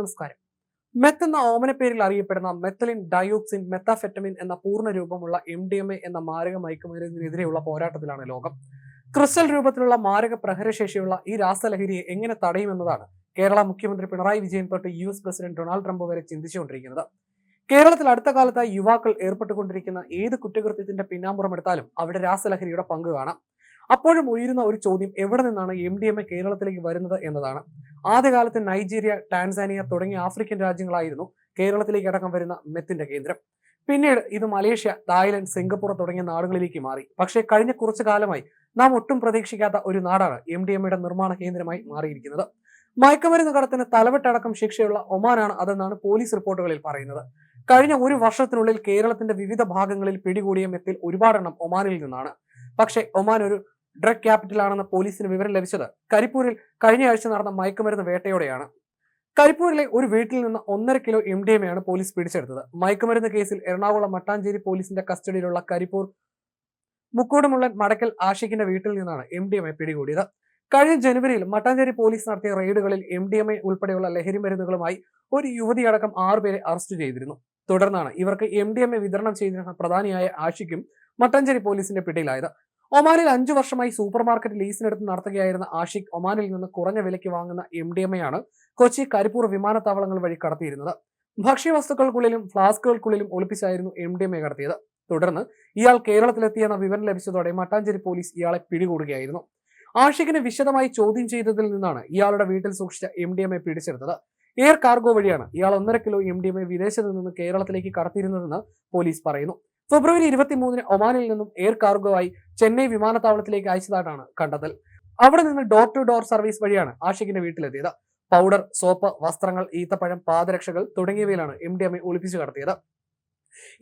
നമസ്കാരം. മെത്ത് എന്ന ഓമന പേരിൽ അറിയപ്പെടുന്ന മെത്തലിൻ ഡയോക്സിൻ മെത്താഫെറ്റമിൻ എന്ന പൂർണ രൂപമുള്ള എം ഡി എം എ എന്ന മാരക മയക്കുമരുന്നിനെതിരെയുള്ള പോരാട്ടത്തിലാണ് ലോകം. ക്രിസ്റ്റൽ രൂപത്തിലുള്ള മാരക പ്രഹരശേഷിയുള്ള ഈ രാസലഹരിയെ എങ്ങനെ തടയുമെന്നതാണ് കേരള മുഖ്യമന്ത്രി പിണറായി വിജയൻ തൊട്ട് U S president Donald Trump വരെ ചിന്തിച്ചുകൊണ്ടിരിക്കുന്നത്. കേരളത്തിൽ അടുത്ത കാലത്തായി യുവാക്കൾ ഏർപ്പെട്ടുകൊണ്ടിരിക്കുന്ന ഏത് കുറ്റകൃത്യത്തിന്റെ പിന്നാമ്പുറം എടുത്താലും അവിടെ രാസലഹരിയുടെ പങ്ക് കാണാം. അപ്പോഴും ഉയരുന്ന ഒരു ചോദ്യം എവിടെ നിന്നാണ് എം ഡി എം എ കേരളത്തിലേക്ക് വരുന്നത് എന്നതാണ്. ആദ്യകാലത്ത് നൈജീരിയ ടാൻസാനിയ തുടങ്ങിയ ആഫ്രിക്കൻ രാജ്യങ്ങളായിരുന്നു കേരളത്തിലേക്ക് അടക്കം വരുന്ന മെത്തിന്റെ കേന്ദ്രം. പിന്നീട് ഇത് മലേഷ്യ തായ്ലൻഡ് സിംഗപ്പൂർ തുടങ്ങിയ നാടുകളിലേക്ക് മാറി. പക്ഷേ കഴിഞ്ഞ കുറച്ചു കാലമായി നാം ഒട്ടും പ്രതീക്ഷിക്കാത്ത ഒരു നാടാണ് എം ഡി എം എയുടെ നിർമ്മാണ കേന്ദ്രമായി മാറിയിരിക്കുന്നത്. മയക്കുമരുന്ന് കടത്തിന് തലവെട്ടടക്കം ശിക്ഷയുള്ള ഒമാനാണ് അതെന്നാണ് പോലീസ് റിപ്പോർട്ടുകളിൽ പറയുന്നത്. കഴിഞ്ഞ ഒരു വർഷത്തിനുള്ളിൽ കേരളത്തിന്റെ വിവിധ ഭാഗങ്ങളിൽ പിടികൂടിയ മെത്തിൽ ഒരുപാടെണ്ണം ഒമാനിൽ നിന്നാണ്. പക്ഷേ ഒമാൻ ഒരു ഡ്രഗ് ക്യാപിറ്റലാണെന്ന് പോലീസിന് വിവരം ലഭിച്ചത് കരിപ്പൂരിൽ കഴിഞ്ഞ ആഴ്ച നടന്ന മയക്കുമരുന്ന് വേട്ടയോടെയാണ്. കരിപ്പൂരിലെ ഒരു വീട്ടിൽ നിന്ന് ഒന്നര കിലോ എം ഡി എമ്മയാണ് പോലീസ് പിടിച്ചെടുത്തത്. മയക്കുമരുന്ന് കേസിൽ എറണാകുളം മട്ടാഞ്ചേരി പോലീസിന്റെ കസ്റ്റഡിയിലുള്ള കരിപ്പൂർ മുക്കോടുമുള്ളൻ മടക്കൽ ആഷിഖിന്റെ വീട്ടിൽ നിന്നാണ് എം ഡി എം എ പിടികൂടിയത്. കഴിഞ്ഞ ജനുവരിയിൽ മട്ടാഞ്ചേരി പോലീസ് നടത്തിയ റെയ്ഡുകളിൽ എം ഡി എം എ ഉൾപ്പെടെയുള്ള ലഹരി മരുന്നുകളുമായി ഒരു യുവതിയടക്കം ആറുപേരെ അറസ്റ്റ് ചെയ്തിരുന്നു. തുടർന്നാണ് ഇവർക്ക് എം ഡി എം എ വിതരണം ചെയ്തിരുന്ന പ്രധാനിയായ ആഷിഖും മട്ടാഞ്ചേരി പോലീസിന്റെ പിടിയിലായത്. ഒമാനിൽ അഞ്ചു വർഷമായി സൂപ്പർ മാർക്കറ്റ് ലീസിനെടുത്ത് നടത്തുകയായിരുന്ന ആഷിഖ് ഒമാനിൽ നിന്ന് കുറഞ്ഞ വിലയ്ക്ക് വാങ്ങുന്ന എം ഡി എം എയാണ് കൊച്ചി കരിപ്പൂർ വിമാനത്താവളങ്ങൾ വഴി കടത്തിയിരുന്നത്. ഭക്ഷ്യവസ്തുക്കൾക്കുള്ളിലും ഫ്ലാസ്കുകൾക്കുള്ളിലും ഒളിപ്പിച്ചായിരുന്നു എം ഡി എം എ കടത്തിയത്. തുടർന്ന് ഇയാൾ കേരളത്തിലെത്തിയെന്ന വിവരം ലഭിച്ചതോടെ മട്ടാഞ്ചേരി പോലീസ് ഇയാളെ പിടികൂടുകയായിരുന്നു. ആഷിഖിനെ വിശദമായി ചോദ്യം ചെയ്തതിൽ നിന്നാണ് ഇയാളുടെ വീട്ടിൽ സൂക്ഷിച്ച എം ഡി എം എ പിടിച്ചെടുത്തത്. എയർ കാർഗോ വഴിയാണ് ഇയാൾ ഒന്നര kilo M D M A വിദേശത്ത് നിന്ന് കേരളത്തിലേക്ക് കടത്തിയിരുന്നതെന്ന് പോലീസ് പറയുന്നു. ഫെബ്രുവരി ഇരുപത്തിമൂന്നിന് ഒമാനിൽ നിന്നും എയർ കാർഗോ ആയി ചെന്നൈ വിമാനത്താവളത്തിലേക്ക് അയച്ചതായിട്ടാണ് കണ്ടെത്തൽ. അവിടെ നിന്ന് ഡോർ ടു ഡോർ സർവീസ് വഴിയാണ് ആഷിഖിന്റെ വീട്ടിലെത്തിയത്. പൗഡർ സോപ്പ് വസ്ത്രങ്ങൾ ഈത്തപ്പഴം പാദരക്ഷകൾ തുടങ്ങിയവയിലാണ് എം ഡി എമ്മെ ഒളിപ്പിച്ചു കടത്തിയത്.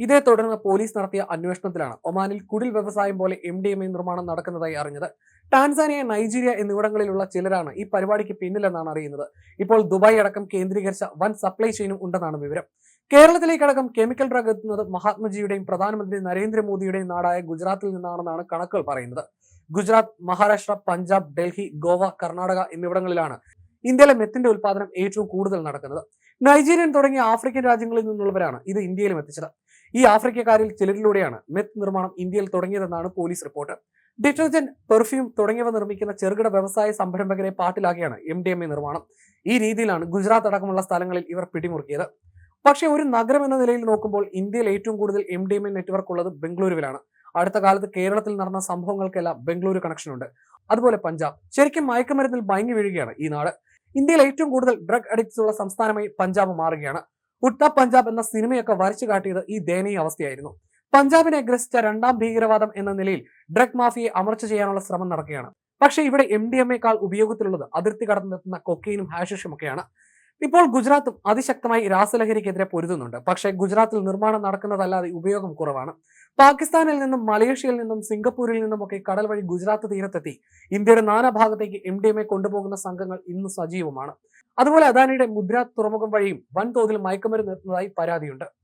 ഇതേ തുടർന്ന് പോലീസ് നടത്തിയ അന്വേഷണത്തിലാണ് ഒമാനിൽ കുടിൽ വ്യവസായം പോലെ എം ഡി എം എ നിർമ്മാണം നടക്കുന്നതായി അറിഞ്ഞത്. ടാൻസാനിയ നൈജീരിയ എന്നിവിടങ്ങളിലുള്ള ചിലരാണ് ഈ പരിപാടിക്ക് പിന്നിലെന്നാണ് അറിയുന്നത്. ഇപ്പോൾ ദുബായ് അടക്കം കേന്ദ്രീകരിച്ച വൻ സപ്ലൈ ചെയിനും ഉണ്ടെന്നാണ് വിവരം. കേരളത്തിലേക്കടക്കം കെമിക്കൽ ഡ്രഗ് എത്തുന്നത് മഹാത്മജിയുടെയും പ്രധാനമന്ത്രി നരേന്ദ്രമോദിയുടെയും നാടായ ഗുജറാത്തിൽ നിന്നാണെന്നാണ് കണക്കുകൾ പറയുന്നത്. ഗുജറാത്ത് മഹാരാഷ്ട്ര പഞ്ചാബ് ഡൽഹി ഗോവ കർണാടക എന്നിവിടങ്ങളിലാണ് ഇന്ത്യയിലെ മെത്തിന്റെ ഉൽപാദനം ഏറ്റവും കൂടുതൽ നടക്കുന്നത്. നൈജീരിയൻ തുടങ്ങിയ ആഫ്രിക്കൻ രാജ്യങ്ങളിൽ നിന്നുള്ളവരാണ് ഇത് ഇന്ത്യയിലും എത്തിച്ചത് ഈ ആഫ്രിക്കക്കാരിൽ ചിലരിലൂടെയാണ് മെത്ത് നിർമ്മാണം ഇന്ത്യയിൽ തുടങ്ങിയതെന്നാണ് പോലീസ് റിപ്പോർട്ട്. ഡിറ്റർജന്റ് പെർഫ്യൂം തുടങ്ങിയവ നിർമ്മിക്കുന്ന ചെറുകിട വ്യവസായ സംരംഭകരെ പാട്ടിലാക്കിയാണ് എം നിർമ്മാണം. ഈ രീതിയിലാണ് ഗുജറാത്ത് അടക്കമുള്ള സ്ഥലങ്ങളിൽ ഇവർ പിടിമുറുക്കിയത്. പക്ഷേ ഒരു നഗരം എന്ന നിലയിൽ നോക്കുമ്പോൾ ഇന്ത്യയിൽ ഏറ്റവും കൂടുതൽ M D M A network ഉള്ളത് ബംഗളൂരുവിലാണ്. അടുത്ത കാലത്ത് കേരളത്തിൽ നടന്ന സംഭവങ്ങൾക്കെല്ലാം ബംഗളൂരു കണക്ഷൻ ഉണ്ട്. അതുപോലെ പഞ്ചാബ്. ശരിക്കും മയക്കുമരുന്നിൽ മയങ്ങി വീഴുകയാണ് ഈ നാട്. ഇന്ത്യയിൽ ഏറ്റവും കൂടുതൽ ഡ്രഗ് അഡിക്ട്സ് ഉള്ള സംസ്ഥാനമായി പഞ്ചാബ് മാറുകയാണ്. ഉട്ട പഞ്ചാബ് എന്ന സിനിമയൊക്കെ വരച്ചു കാട്ടിയത് ഈ ദയനീയ അവസ്ഥയായിരുന്നു. പഞ്ചാബിനെ ഗ്രസിച്ച രണ്ടാം ഭീകരവാദം എന്ന നിലയിൽ ഡ്രഗ് മാഫിയെ അമർച്ച ചെയ്യാനുള്ള ശ്രമം നടക്കുകയാണ്. പക്ഷേ ഇവിടെ എം ഡി എം ഉപയോഗത്തിലുള്ളത് അതിർത്തി കടന്നെത്തുന്ന കൊക്കെയിനും ഹാഷിഷും ഒക്കെയാണ്. ഇപ്പോൾ ഗുജറാത്തും അതിശക്തമായി രാസലഹരിക്കെതിരെ പൊരുതുന്നുണ്ട്. പക്ഷേ ഗുജറാത്തിൽ നിർമ്മാണം നടക്കുന്നതല്ലാതെ ഉപയോഗം കുറവാണ്. പാകിസ്ഥാനിൽ നിന്നും മലേഷ്യയിൽ നിന്നും സിംഗപ്പൂരിൽ നിന്നും ഒക്കെ കടൽ വഴി ഗുജറാത്ത് തീരത്തെത്തി. ഇന്ത്യയുടെ നാനാഭാഗത്തേക്ക് എം ഡി എം എ കൊണ്ടുപോകുന്ന സംഘങ്ങൾ ഇന്ന് സജീവമാണ്. അതുപോലെ അദാനിയുടെ മുദ്ര തുറമുഖം വഴിയും വൻതോതിൽ മയക്കുമരുന്ന് എത്തുന്നതായി പരാതിയുണ്ട്.